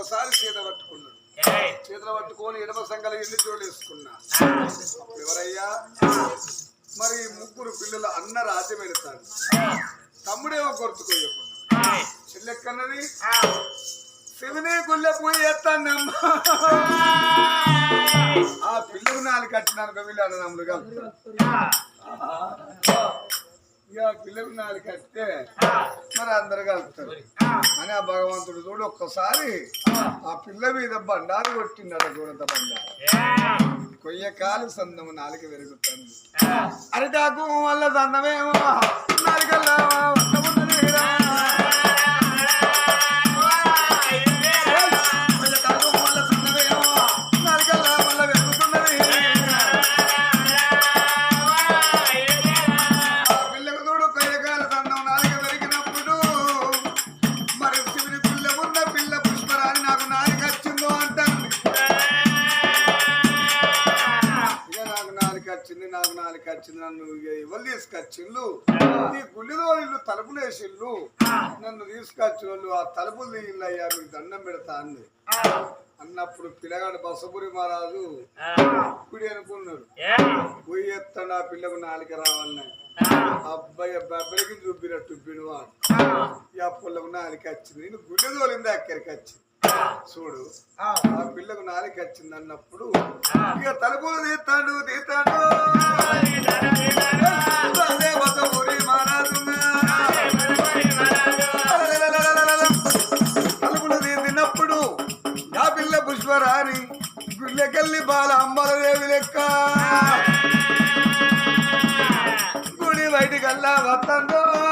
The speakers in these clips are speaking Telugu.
ఒక్కసారి చేత పట్టుకున్నాడు. చేతులు పట్టుకొని ఎడమ సంఘాలు ఎన్ని జోడు వేసుకున్నా. ఎవరయ్యా? మరి ముగ్గురు పిల్లలు అన్న రాజ్యం వెళతాడు తమ్ముడేమో కొడుతుకోయకుండా చెల్లెక్కన్నది? శివనే గుళ్ళె పోయి ఎత్తానమ్మా ఆ పిల్లలు నాలుగు కట్టినాను వీళ్ళు కలుపుతారు ఇక పిల్లలు నాలుగు కట్టితే మరి అందరు కలుపుతారు. అని ఆ. భగవంతుడు చూడు ఒక్కసారి ఆ. పిల్ల మీద బండారు కొట్టిండట చూడంత బండారు. కొయ్య కాలు సందము నాలుక పెరుగుతుంది. అరిటాకు వల్ల సందమేమో నాలుగల్లా తీసుకొచ్చిండ్రు ఈ గుళ్ళిలో ఇల్లు తలుపులు వేసిళ్ళు నన్ను తీసుకొచ్చిన వాళ్ళు ఆ తలుపులు తీయిల్లు అయ్యా మీకు దండం పెడతా అంది. అన్నప్పుడు పిల్లగాడు బసపురి మహారాజు కుడి అనుకున్నాడు. పోయి ఎత్తాడు ఆ పిల్లకు నాలుక రావాలని. అబ్బాయి అబ్బాయికి చూపినట్టు పిడువాడు ఈ పుల్లకు నాలుక వచ్చింది. నేను గుళ్ళె తోలింది అక్కడికి వచ్చింది. చూడు. ఆ. పిల్లకు నాలుక వచ్చింది అన్నప్పుడు ఇక తలుపులు తీస్తాడు తీస్తాడు. అదే గుళ్ళకెళ్ళి బాల అంబల లెక్క గుడి బయటికల్లా వస్తాను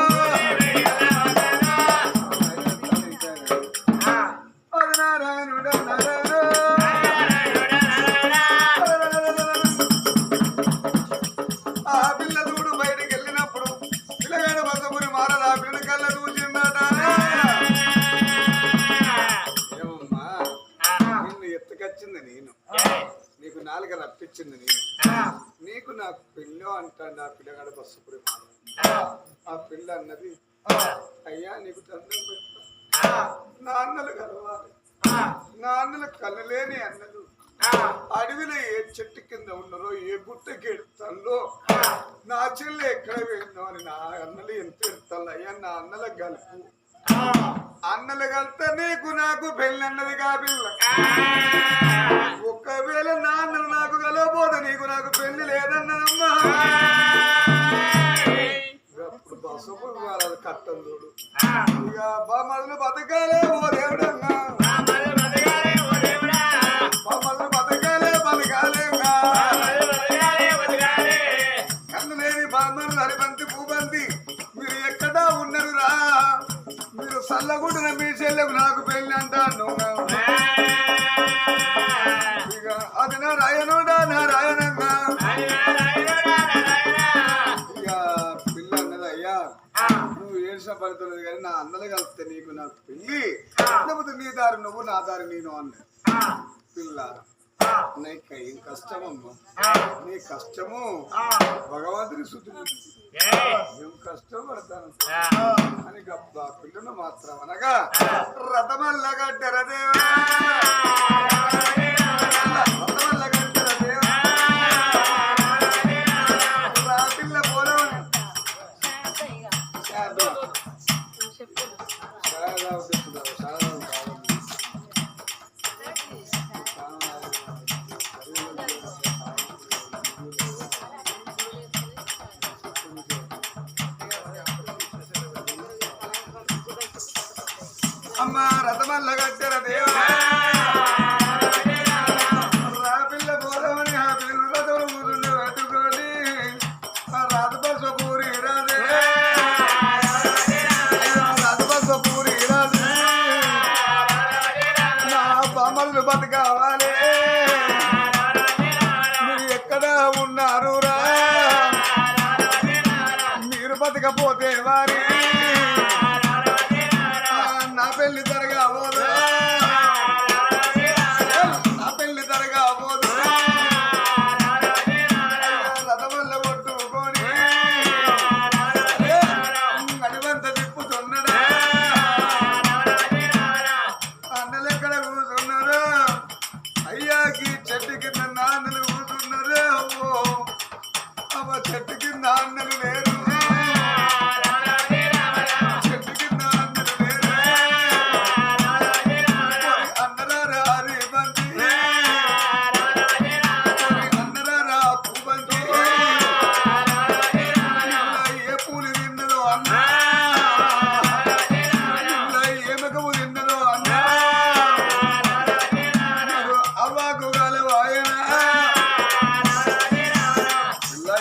ఒకవేళ నాన్నలు నాకు కలవబోదు నీకు నాకు పెళ్ళి లేదన్నదమ్మా అప్పుడు బసపు వాళ్ళది కట్టం చూడు. ఇక బామ్మలు బతకాలే ఓ దేవుడన్నా బామ్మలు బతకాలే బతకాలేగా కన్ను లేని హరిబంతి పూబంతి మీరు ఎక్కడా ఉన్నారు రా మీరు సల్లగుడిన మీ చెల్లెకు నాకు పెళ్ళి అంటాను పడుతున్నది కానీ నా అన్నలు కలిస్తే నీకు నాకు పెళ్ళి లేకపోతే నీ దారి నువ్వు నా దారి నేను అన్నది. పిల్ల నీకు ఏం కష్టమమ్మా. నీ కష్టము. భగవంతుని శుద్ధి ఏం. కష్టం పడతాను అని గప్ప పిల్లను మాత్రం అనగా రథమల్ల గడ్డర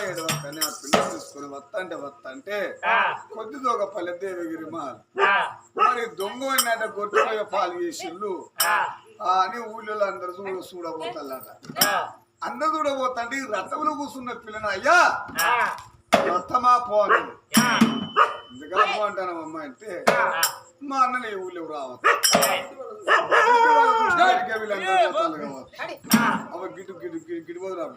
ఏడవకనే ఆ పిల్ల తీసుకుని వత్తంటే వత్తంటే కొద్దితో ఒక పల్లె దేవగిరి మరి దొంగ అయినట గొర్రెపోయే పాలు చేసిళ్ళు అని ఊళ్ళో అందరు చూడ చూడబోతాళ్ళట అందరు చూడబోతంటే ఈ రథంలో కూర్చున్న పిల్లని అయ్యా రథమా పోను. ఎందుకలా పో అంటే మా అన్నని ఈ ఊళ్ళో రావచ్చు అవ గిటు గిటు గిటు గిటు పోదు రా.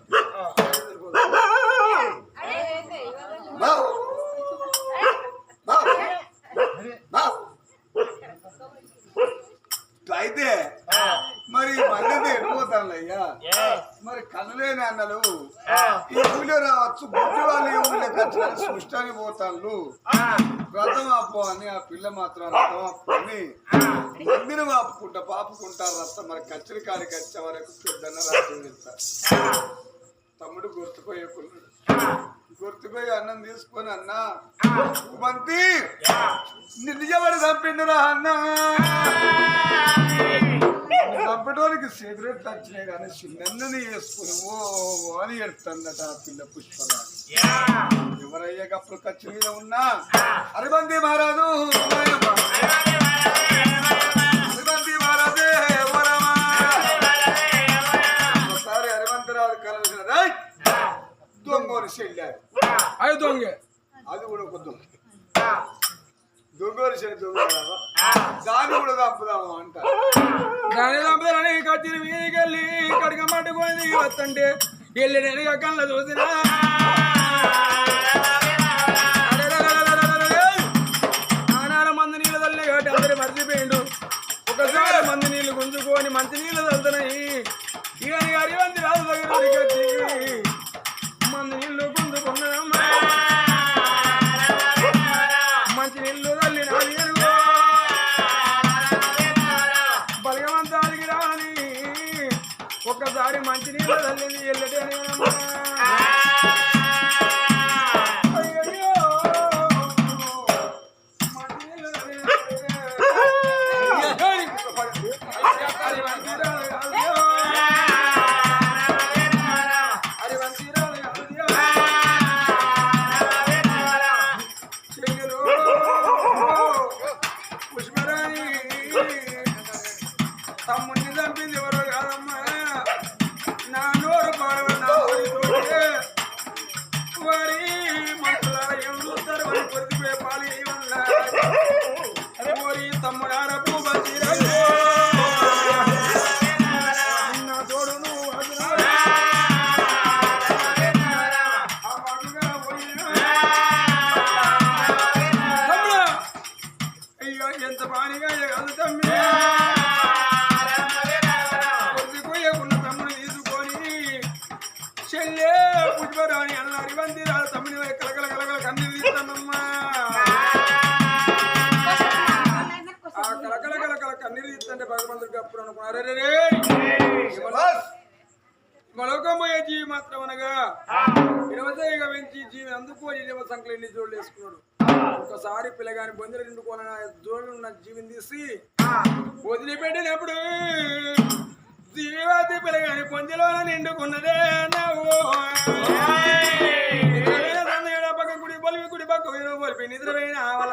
బావ్. అయితే మరి మళ్ళీ ఎడిపోతాను అయ్యా మరి కనులేని అన్నలు ఈ ఊళ్ళో రావచ్చు గుడ్డి వాళ్ళు ఈ ఊళ్ళో సృష్టాన్ని పోతాను రథం ఆపు అని ఆ పిల్ల మాత్రం రథం ఆపు అని మందిని ఆపుకుంటా పాపుకుంటా రథం మరి కచ్చరి కాడికి వచ్చే వరకు పెద్దన్న రాత్రి వెళ్తారు తమ్ముడు గుర్తుపోయకున్నాడు గుర్తుపోయి అన్నం తీసుకొని అన్న మంతి నిజమని చంపిండురా అన్న. చంపడానికి సిగరెట్లు వచ్చినాయి కానీ చిన్నని వేసుకుని ఓ అని ఎడుతుందట ఆ పిల్ల పుష్పరాణి ఎవరయ్యాకప్పుడు ఖర్చు మీద ఉన్నా? అరిబంది మహారాజు చెల్లారు అది దొంగ. అది కూడా ఒక దొంగ దొంగోని చెల్లి దొంగ కాదా? దాన్ని కూడా చంపుదాము అంట. దాని చంపాలని కత్తిన మీదకెళ్ళి కడక పట్టుకొని వస్తుంటే వెళ్ళి నేను కళ్ళ చూసినా. మంది నీళ్ళు తల్లి కాబట్టి అందరూ మర్చిపోయిండు. ఒకసారి మంది నీళ్ళు గుంజుకొని మంచి నీళ్ళు తల్లుతున్నాయి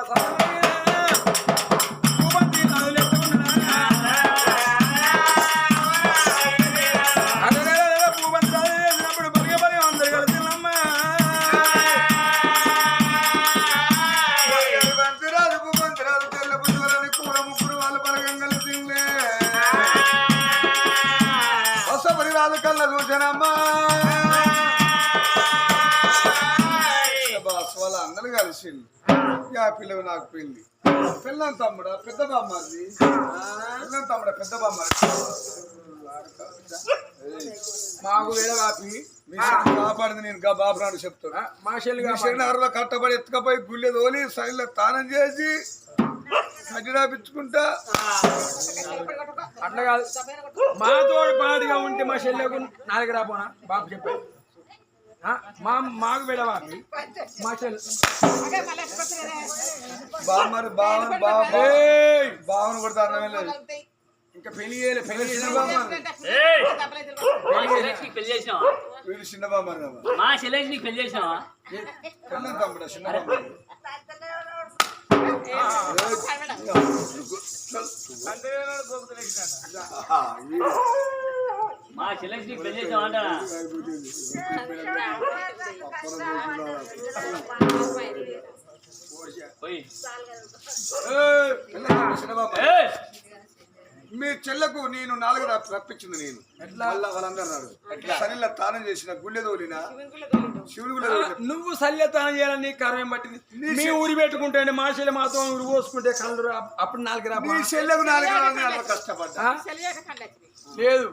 Thank you. బామ్మది. తమ్ముడా పెద్ద మాకు మీ కాపాడింది నేను గా బాబురాడు చెప్తున్నా. మా కట్టబడి ఎత్తుకపోయి గుళ్ళె తోలి సైడ్లో తానం చేసి కట్టిరాపించుకుంటా అట్లా కాదు. మా తోడు పాడిగా ఉంటే మా చెల్లెకు నాలుగు రాపోనా బాబు చెప్పాడు మా మాకు బామ్మని బావన బావ ఏయ్! బావన కొడితే లేదు. ఇంకా పెళ్ళి చేయలే పెళ్ళి చేసిన బామ్మ పెళ్ళి చేసినావా? వీడు చిన్న బామ్మని కదా. మా చెల్లెకి నీకు పెళ్ళి చేసినావా? పెళ్ళం తమ్ముడు చిన్న బామ్మ అంటే గోపుతులు వేసినట్టు. ఆ, వీడు. మా చెల్లెకి పెళ్ళి చేసామంటా పోయి. మీ చెల్లకు నేను నాలుగు రప్పించింది నేను. వాళ్ళ వాళ్ళందరూ సరిల్ల తానం చేసిన గుళ్ళె తోలిన? శివుని గుళ్ళె తోలిన నువ్వు సల్యతానం చేయాలని నీకు కర్మం పట్టింది మీ ఊరి పెట్టుకుంటే మా చెల్లి మాతో ఊరు పోసుకుంటే కళ్ళు అప్పుడు నాలుగు రా మీ చెల్లెకు నాలుగు కష్టపడ్డా? లేదు.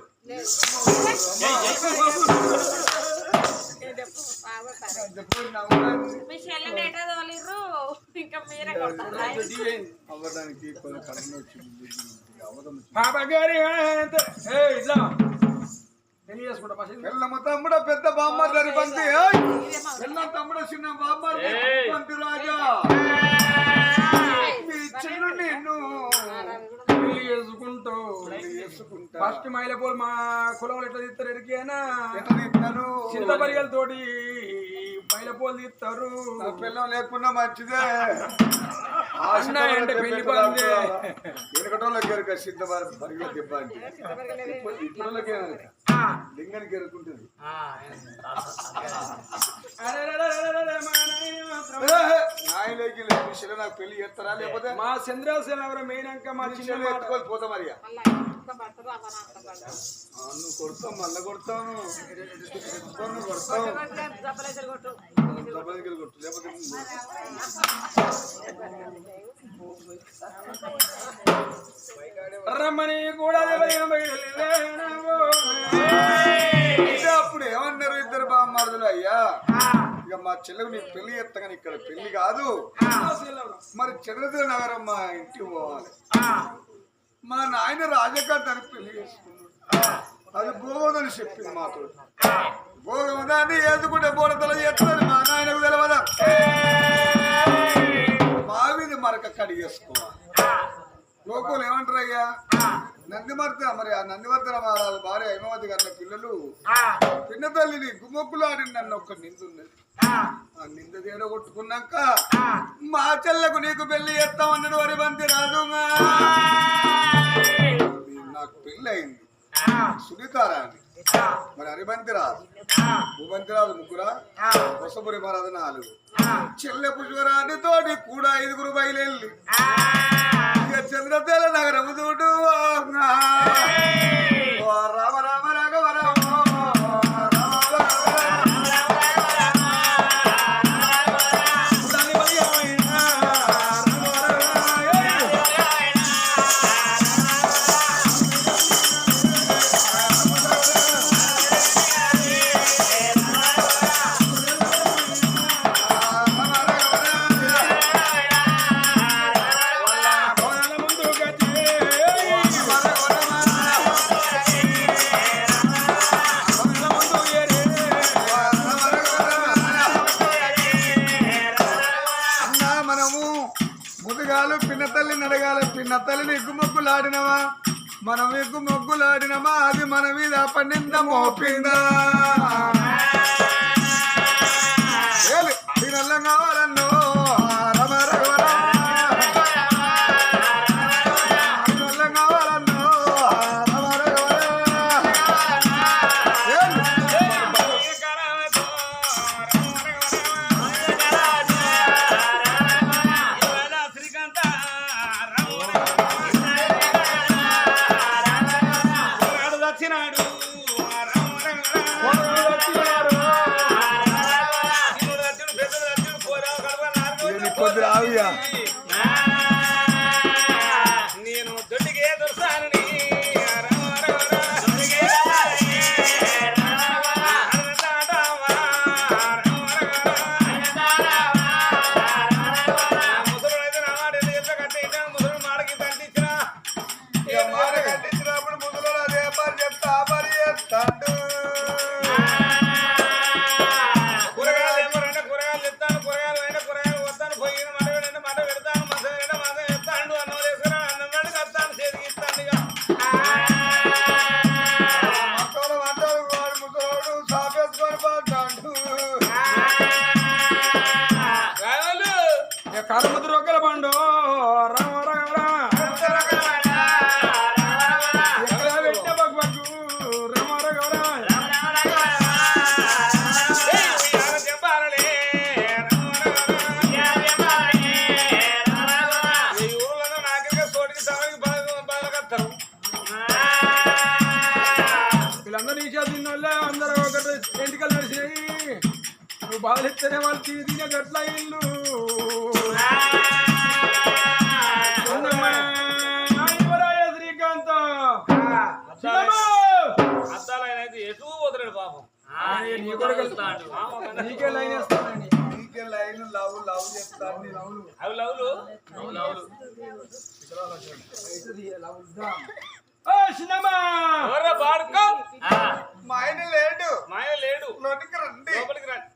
ఇంకా మీరే కొడతారా? అవ్వడానికి కొన్ని కఠిన వచ్చింది అవ్వడం పాప గారి అంతే. ఏయ్, ఇట్లా. పెళ్ళి చేసుకుంటా మా చెల్లి. పిల్లమ్మ తమ్ముడ పెద్ద బామ్మ బంతి పిల్ల తమ్ముడ చిన్న బామ్మ ఏయ్. బంతి రాజా. మీ చెల్లు నేను పెళ్ళి చేసుకుంటూ. ఫస్ట్ మైల పోలు మా కులంలో ఎట్లా తీస్తారు ఎరికేనా? ఎట్లా తింటాను చింత పరిగలతోటి మైల పోలు తీస్తారు నా పిల్లం లేకున్నా మంచిదే అంటే పెళ్ళి ఎరుక దెబ్బ అంటే ఇప్పుడులకే. లింగానికి ఎరుకుంటుంది విషయంలో నాకు పెళ్ళి చేస్తారా? లేకపోతే మా చంద్రాసేన ఎవరో మెయినాక మా చిన్న. ఎత్తుకొని పోతా మరి నువ్వు కొడతావు మళ్ళీ కొడతాను కొడతావు దెబ్బలు కొట్టు. దెబ్బలకి కొట్టు లేకపోతే రమ్మని కూడా అప్పుడు ఏమన్నారు ఇద్దరు బామ్మారుదులు అయ్యా? ఇక మా చెల్లెకు నీ పెళ్ళి ఎత్తగాని ఇక్కడ పెళ్ళి కాదు. మరి చంద్రదేవ నగరం మా ఇంటికి పోవాలి. మా నాయన రాజకాంతాన్ని పెళ్ళి చేసుకున్నాడు అది భోగదని చెప్పింది మాతో భోగదాన్ని ఏదుకుంటే బోడతల చేస్తుంది మా నాయనకు తెలవదా? మావిది మరక కడిగేసుకోవాలి లోకోలు ఏమంటారు అయ్యా నందిమర్తన మరి ఆ నందివర్తన మహారాజు భార్య హేమవతి గారి పిల్లలు పిన్న తల్లిని గుమ్మక్కులాడి నన్ను ఒక్క నిందున్నది ఆ. నింద తేడ కొట్టుకున్నాక మా చెల్లకు నీకు పెళ్ళి చేస్తామన్నాడు వరి బంతి రాదు నాకు పెళ్ళి అయింది సునీతారా అని మరి హరిబంతి రాదు భూబంతి రాదు ముగ్గురా? వసపురి మహారాజు నాలుగు చెల్లె పుష్పరాణి తోటి కూడా ఐదుగురు బయలుల్లి ఇక చంద్రతేల నగరం చూడు నడగాలి తల్లిని ఎగ్గుమొగ్గులాడినవా మనం ఎగ్గుమొగ్గులాడినమా అది మన మీద పండింద మోపిందా? బాధలిస్తేనే వాళ్ళు తినే గట్ల ఇల్లు. శ్రీకాంత్ చిన్నమ్మ! అద్దాలు ఆయన అయితే ఎటు పోతున్నాడు పాపం. నీకే లైన్ వేస్తానండి. నీకే లైన్ లవ్ లవ్ చెప్తాను నేను. అవి లవ్లు? చిన్నమ్మ బాడుకో? మా ఆయన లేడు. మా ఆయన లేడు. లోనికి రండి. లోపలికి రండి.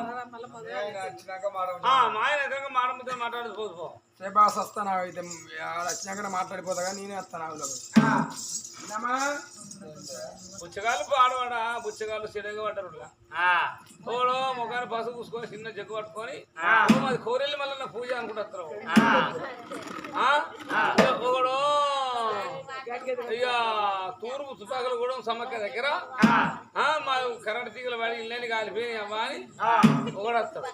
ఆయన వచ్చినాక మనం ఆ, మా ఆయన ఎదురుగా మాట ముద్ద మాట్లాడదు పోదు పో. సేబాస్ వస్తాను? అయితే ఆడ వచ్చినాక మాట్లాడిపోతా కానీ నేనే వస్తాను ఆవులకు. బుచ్చగాళ్ళు పాడవాడా? బుచ్చగాళ్ళు సిడగా పడ్డారు ముఖాన్ని పసుపు పూసుకొని చిన్న జగ్గు పట్టుకొని కోరెల్లి మళ్ళీ పూజ అనుకుంటారు ఒకడు ఇక తూర్పు తుపాకులు కూడా సమ్మక్క దగ్గర. ఆ, మా కరెంట్ తీగలు పడి ఇల్లని కాలిపోయి అమ్మా అని ఒకడు వస్తాడు.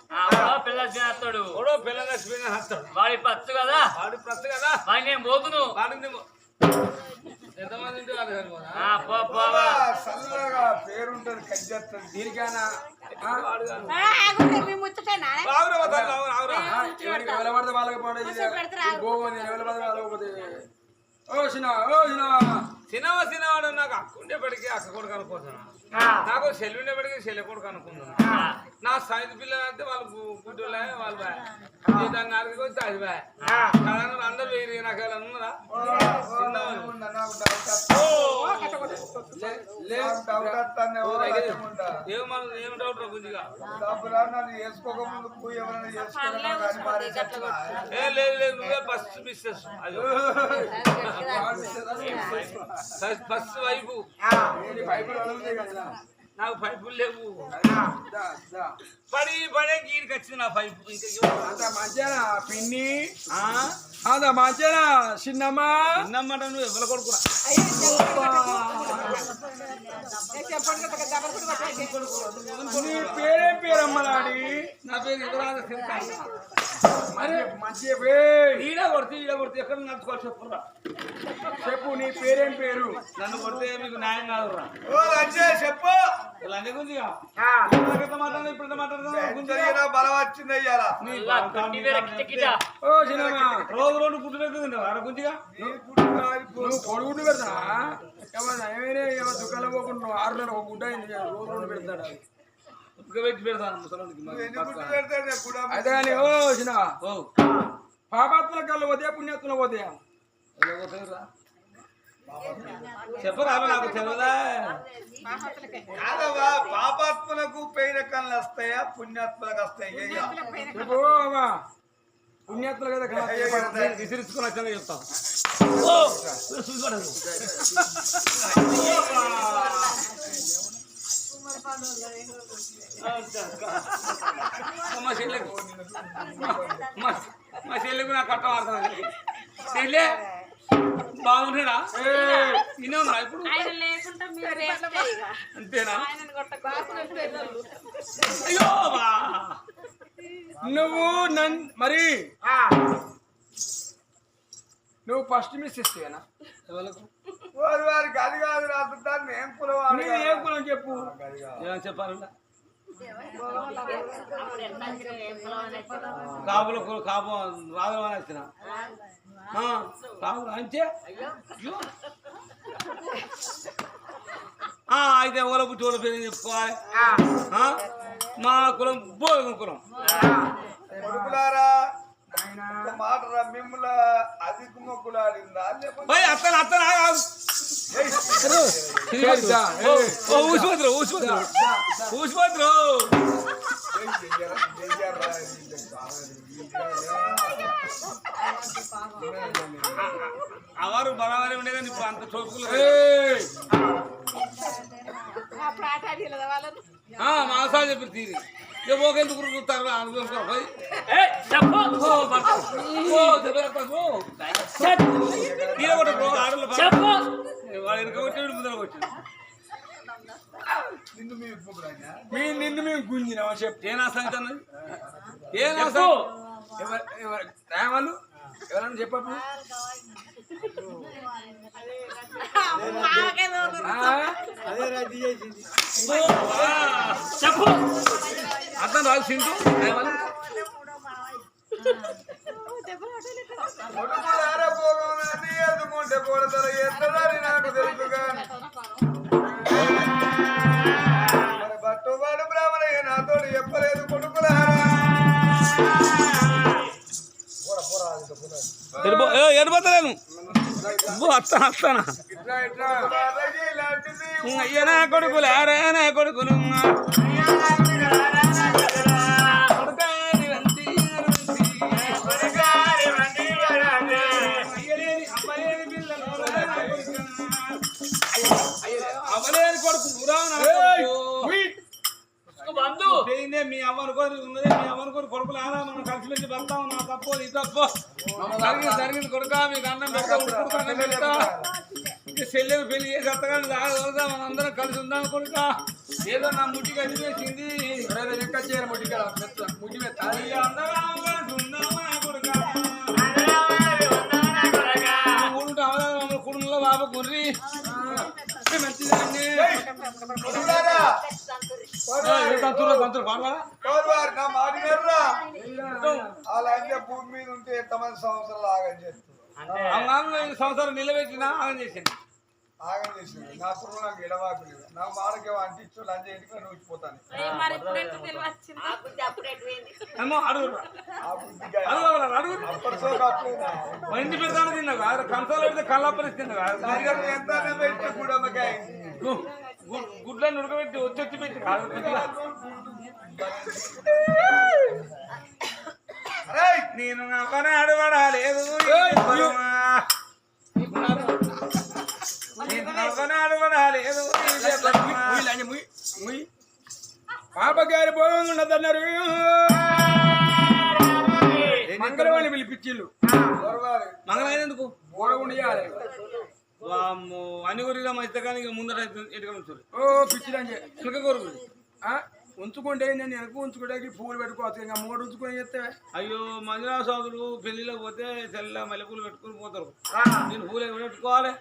పిల్ల చేస్తాడు ఒకడో పిల్ల చచ్చిపోయిన వస్తాడు. వాడి పచ్చు కదా? వాడి ప్రస్తు కదా? వాడి నేను మోగును వాడిని ఎంతమంది పేరుంటది దీనికైనా ఎవరు పడితే వాళ్ళకి పడేది గోవని ఎవరు పడితే వాళ్ళకి పోతే? ఓ చిన్న ఓ చిన్న సినిమా సినిమాడు నాకు అక్క ఉండేప్పటికీ అక్క కొడుకు అనుకుంటున్నా. నాకు చెల్లి ఉండేప్పటికీ చెల్లి కొడుకు అనుకుంటున్నా. నా సైజు పిల్లలు అంటే వాళ్ళు గు- గుడ్డోళ్ళే వాళ్ళు దాన్ని నరికి వచ్చి అది బాయ్ అందరు వేరు నాకు ఎలా ఉన్నదా నువ్వే ఫస్ట్ మిస్సెస్ అది ఫస్ట్ వైపు నాకు పైపులు లేవు. పడి పడే గీడికి వచ్చింది నా పైపు ఇంకా మంచిగా పిన్ని అంత మంచిగా చిన్నమ్మ. చిన్నమ్మాట నువ్వు ఎవరు కొడుకురా? నీ పేరేం పేరమ్మలాడి నా పేరు యువరాజ మరి మంచి ఈడ కొడితే ఈడ కొడితే ఎక్కడ నడుచుకోవాలి చెప్పురా? చెప్పు నీ పేరేం పేరు? నన్ను కొడితే మీకు న్యాయం కాదురా. చెప్పు. లంగ గుంజిగా? మాట్లాడదు ఇప్పుడు మాట్లాడదా బలం వచ్చింది అయ్యారా. ఓ చిన్నమ్మ. రోజు రోజు పుట్టు పెడుతుంది అర గుంజిగా నీ పుట్టు కాలిపో. నువ్వు కొడుగుడ్డు పెడతా ఏమన్నా ఏమైనా ఏమో దుకాణం పోకుండా నువ్వు ఆరు నెలలు ఒక గుడ్డ రోజు రెండు పెడతాడు అది. పెట్టి పెడతాను ముసలానికి కానీ ఓ చిన్న పాపాత్మల కళ్ళు పోతే పుణ్యాత్మల పోతే. చెప్పరా నాకు తెలియదా కాదవా పాపాత్మలకు పెయిన కళ్ళు వస్తాయా పుణ్యాత్మలకు వస్తాయి? పుణ్యాత్మల కదా కళ విసిరించుకుని వచ్చాను చెప్తాను మా చెల్లెకు. మా- చెల్లెకు నాకు కట్ట వాడుతుంది చెల్లె బాగుంటాడా విన్నామా ఇప్పుడు. అంతేనా? అయ్యో బా. నువ్వు నన్ మరి నువ్వు ఫస్ట్ మిస్ ఇస్తేనా వారి వారికి అది కాదు రాస్తుంటారు నేను కులవాడు నీది ఏం కులం చెప్పు? ఏమని చెప్పాలంట? కాపులో కు- కాపు రాదు అని వచ్చిన ఆ, కాపు అంతే? అయితే ఎవరో పుట్టి వాళ్ళ పేరు చెప్పుకోవాలి ఆ? మా కులం భోగం కులం ఓ, ఓ, ఊసిపోతురు ఊసిపోతురు ఊసిపోతురు అవరు బలవారి ఉండేది ఇప్పుడు అంత చోపులు ఏయ్! అప్పుడు ఆట ఆడి వాళ్ళను? ఆ, మాసాలు చెప్పి తీరి. పోకెందుకు చూస్తారు? మీ నిన్ను మేము గుంజినామా చెప్పు. ఏ నాశనం అవుతున్నది ఏ చెప్పు. నాశనం ఎవరు ఎవరు ఎవరన్నా చెప్పు మాకే తోడు. ఆ? చెప్పు. అర్థం రాదు సింటూ ఎదుకుంటే నాకు తెలుసు బట్టువాడు బ్రాహ్మణయ్య నాతోడు చెప్పలేదు కొడుకులారా ఎడిపోతలేను. వస్తాను అలాగే ఇలాంటిది అయ్యనా కొడుకులు కొడుకులు. కొడుకు ఊరా నా కొడుకు. బంధు. పోయిందే మీ అవ్వను కోరి ఉన్నదే మీ అవ్వను కోరి కొడుకులు ఆరా మనం కలిసి మెలిసి పెడతాం నా తప్పు ఇది తప్పు. జరిగింది జరిగింది కొడుక మీకు అన్నం పెడతా చెల్లెలు పెళ్ళి చేసి అత్తగాని మనం అందరం కలిసి ఉందాం కొడుక. ఏదో నా ముట్టి కనిపించింది. లెక్క చేయరు ముట్టి ముట్టి మెత్త అందరం కలిసి ఉందామా కొడుక? ఊరుంటే అవదా కుటుంబంలో బాబు కుర్రి మంచిదండి కొడుకులారా తంతులు తంతులు పాడవాడా కోరువారు నా మాట వినరురా? అలా అంటే భూమి మీద ఉంటే ఎంతమంది సంవత్సరాలు ఆగం ఈ సంవత్సరం నిలబెట్టినా ఆగం చేసింది. ఆగం చేసింది. నా పురుగు నాకు ఎడవాకు నా మాడకేమో అంటించు లంచ ఇంటికి అట్లేనా? మా ఇంటి పెద్దాను తిన్నావు కాదు కంచాలు పెడితే కళ్ళప్పరిసి తిన్నావు ఎంత పెట్టి గుడమ్మకాయ గు- గు- గుడ్లను ఉడకబెట్టి వచ్చి పెట్టి కాదు! నేను నేను నమ్మని అడబడలేదు పాపగారి భోజనం ఉండదన్నారు మంగళవాణి పిలిపించిళ్ళు కోరువారు మంగళమైన ఎందుకు. వామ్మో అన్ని గురిగా మంచిది కానీ ఇక ముందర ఓ పిచ్చిలని వెనక ఉంచుకుంటే నేను వెనక ఉంచుకుంటే పూలు పెట్టుకోవచ్చు. ఇంకా మూడు ఉంచుకొని చెప్తే అయ్యో మంజునాథ సోదరులు పెళ్ళిలో పోతే తెల్ల మల్లెపూలు పెట్టుకుని పోతారు. నేను పూలు ఎక్కడ పెట్టుకోవాలి.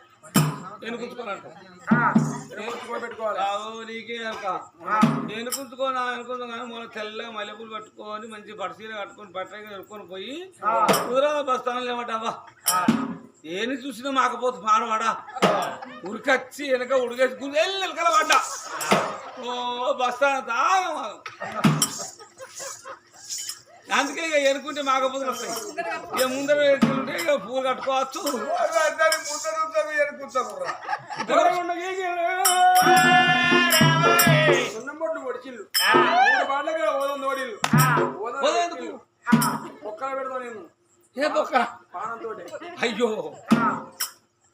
రావు నీకే అక్క. ఎనుకుంచుకో నా అనుకుంటాం కానీ మొన్న తెల్లగా మల్లెపూలు కట్టుకొని మంచి బట్టసీర కట్టుకొని బట్టగా కట్టుకొని పోయి కుదరా బస్తానం లేమంటావా ఏని చూసినా మాకపోతే పాడవాడా ఉరికొచ్చి వెనక ఉడికేసి గుంజెల్లి వెనకాల పడ్డా ఓ బస్తాన అందుకే ఇక ఎనుకుంటే మాకపోతే వస్తాయి ఇక ముందర ఎనుకుంటే ఇక పూలు కట్టుకోవచ్చు. మూడు ఓదం ఎందుకు? ఒక్కల పెడతా నేను ఏ బొక్క? అయ్యో.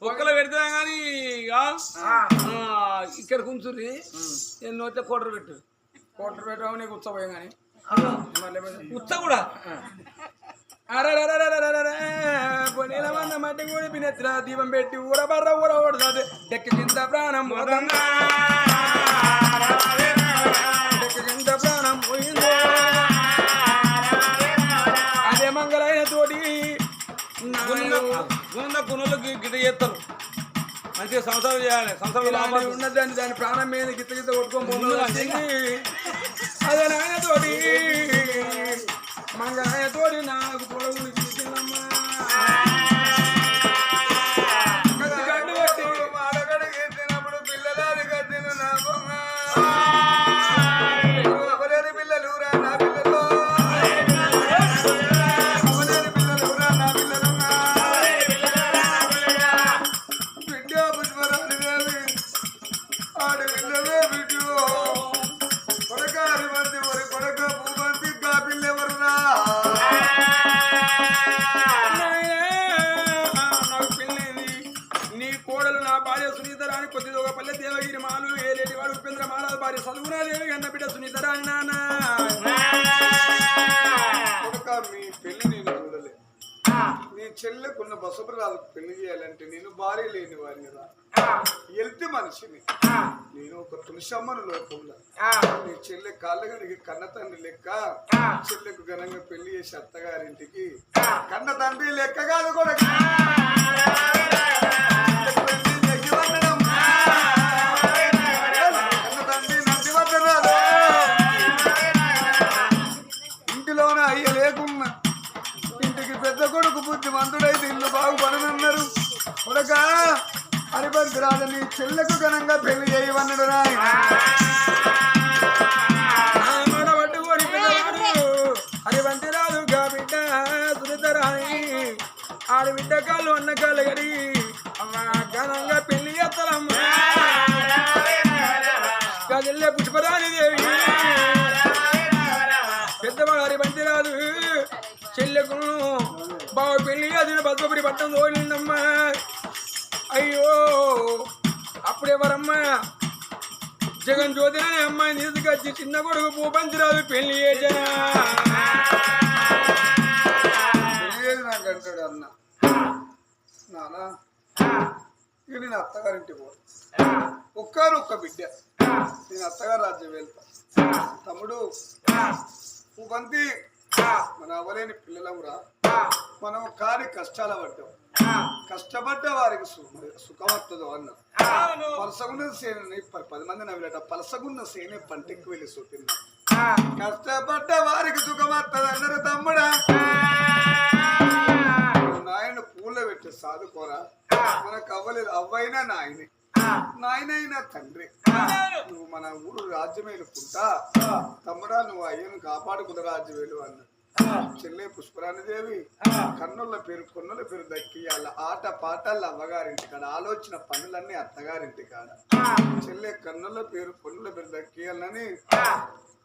ఒక్కలో పెడతా కానీ ఇక్కడ కూర్చుని నేను నోతే కోటర్ పెట్టు. కోటర్ పెట్టావు నీకు ఉత్సవం కానీ. ఉత్త కూడా? మట్టి కూడా పినెత్తిన దీపం పెట్టి ఊర బర్ర ఊర ఓడదాది డెక్క కింద ప్రాణం డెక్క కింద ప్రాణం పోయింది. గుణ గుణులకి గిట చేస్తారు. మంచిగా సంసారం చేయాలి. సంసారం లాభాలు. ఉన్నది దాన్ని దాని ప్రాణం మీద గిత్త గిత్త కొట్టుకొని పోతుంది అదే నాకు పొడవులు చూసిందమ్మా భార్య లేని వారి వెళ్తే మనిషిని. నేను ఒక తులసమ్మను లోకంలో నీ చెల్లె కాళ్ళగడికి కన్న తండ్రి లెక్క చెల్లెకు ఘనంగా పెళ్ళి చేసి అత్తగారింటికి కన్న తండ్రి లెక్క కాదు కూడా. ఇంటిలోనే అయ్య లేకున్నా. ఇంటికి పెద్ద కొడుకు బుద్ధిమంతుడైతే ఇల్లు బాగుపడనన్నారు. వందనాలు బంతిరాజు నీ చెల్లెకు ఘనంగా పెళ్ళి చేయవన్నాడు రాయి ఆమడ పట్టుకొని పిల్లవాడు హరివంతి రాజుగా బిడ్డ సురితరాని ఆడి బిడ్డ కాళ్ళు అన్న కాళ్ళు గడి అమ్మ ఘనంగా పెళ్ళి చేస్తారమ్మా. గదిల్లే పుష్పరాణి దేవి. పెద్దవాడు హరివంతి రాజు చెల్లెకు బావ పెళ్ళి అది బతుపడి పట్టం తోలిందమ్మా. అయ్యో అప్పుడెవరమ్మా జగన్ జ్యోతి అనే అమ్మాయి తీసుకొచ్చి చిన్న కొడుకు భూపంచరాజు పెళ్ళి చేసా పెళ్ళి చేసి నాకు అంటాడు అన్న. నానా ఇక నేను అత్తగారింటి పో ఒక్క బిడ్డ. నేను అత్తగారు రాజ్యం వెళ్తా. తమ్ముడు నువ్వు బంతి మన అవలేని పిల్లలమురా. మనం కాని కష్టాల పడ్డాం. కష్టపడ్డ వారికి సు- సుఖమత్తదు అన్న. పలసగున్న సేనని ప- పది మంది నవ్విలట. పలసగున్న సేనే పంటకి వెళ్ళి చూపింది కష్టపడ్డ వారికి సుఖమత్తది అన్నారు తమ్ముడా. నాయన పూల పెట్టి సాదుకోరా మనకు అవ్వలేదు. అవ్వైనా నాయనే. నాయనైనా తండ్రి. నువ్వు మన ఊరు రాజ్యం వెళ్ళుకుంటా తమ్ముడా నువ్వు అయ్యను కాపాడుకున్న రాజ్యం వెళ్ళు అన్న. చెల్లె పుష్పరాణి దేవి కన్నుల పేరు కొన్నుల పేరు దక్కియాల ఆట పాటల అవ్వగారింటి కాడ ఆలోచన పనులన్నీ అత్తగారింటి కాడ. చెల్లె కన్నుల పేరు కొన్నుల పేరు దక్కియాలని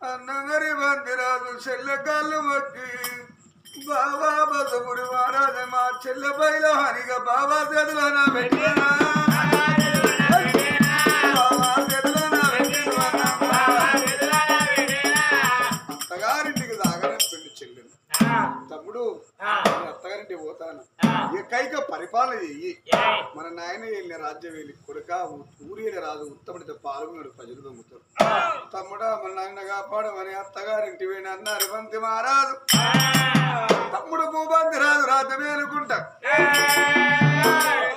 అన్నగరి బందిరాజు చెల్లె కాళ్ళు మొక్కి బాబా బసపుడి మహారాజ మా చెల్లె బయలు హరిగా బాబా చేతిలో నా పెట్టినా. మన వెళ్ళిన రాజ్యం వెళ్ళి కొడుక ఊరి వెళ్ళి రాదు ఉత్తముడితో పాల్గొన్నాడు ప్రజలు దొంగతారు తమ్ముడా మన నాయన కాపాడమని అత్తగారింటి పోయిన అన్నారు బంతి మహారాజు. తమ్ముడు భూబంతి రాదు రాజ్యమే అనుకుంటా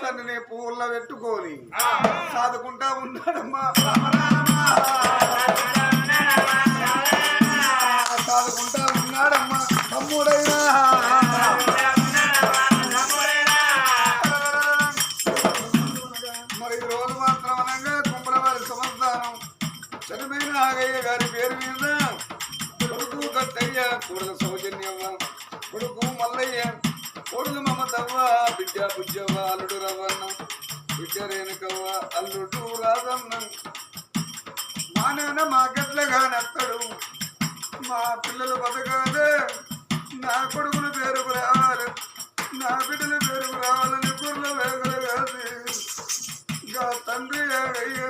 తను నీ పువ్వుల్లో పెట్టుకొని సాదుకుంటా ఉన్నాడమ్మా. సాదుకుంటా ఉన్నాడమ్మా. తమ్ముడైనా చనిపోయిన గారి పేరు మీద కొడుకు కట్టయ్య కూడల సౌజన్యవ్వ కొడుకు మల్లయ్య కొడుకు మమతవ్వ బిడ్డ బుజ్జవ్వ అల్లుడు రవ్వన్న బిడ్డ రేణుకవ్వ అల్లుడు రాజన్న మా నాన్న మా గట్లగా నత్తడు. మా పిల్లలు బతకాలే. నా కొడుకుల పేరుకు రావాలి నా బిడ్డల పేరుకు రావాలని కుర్ల వేగలు కాదు ఇంకా తండ్రి అయ్యా.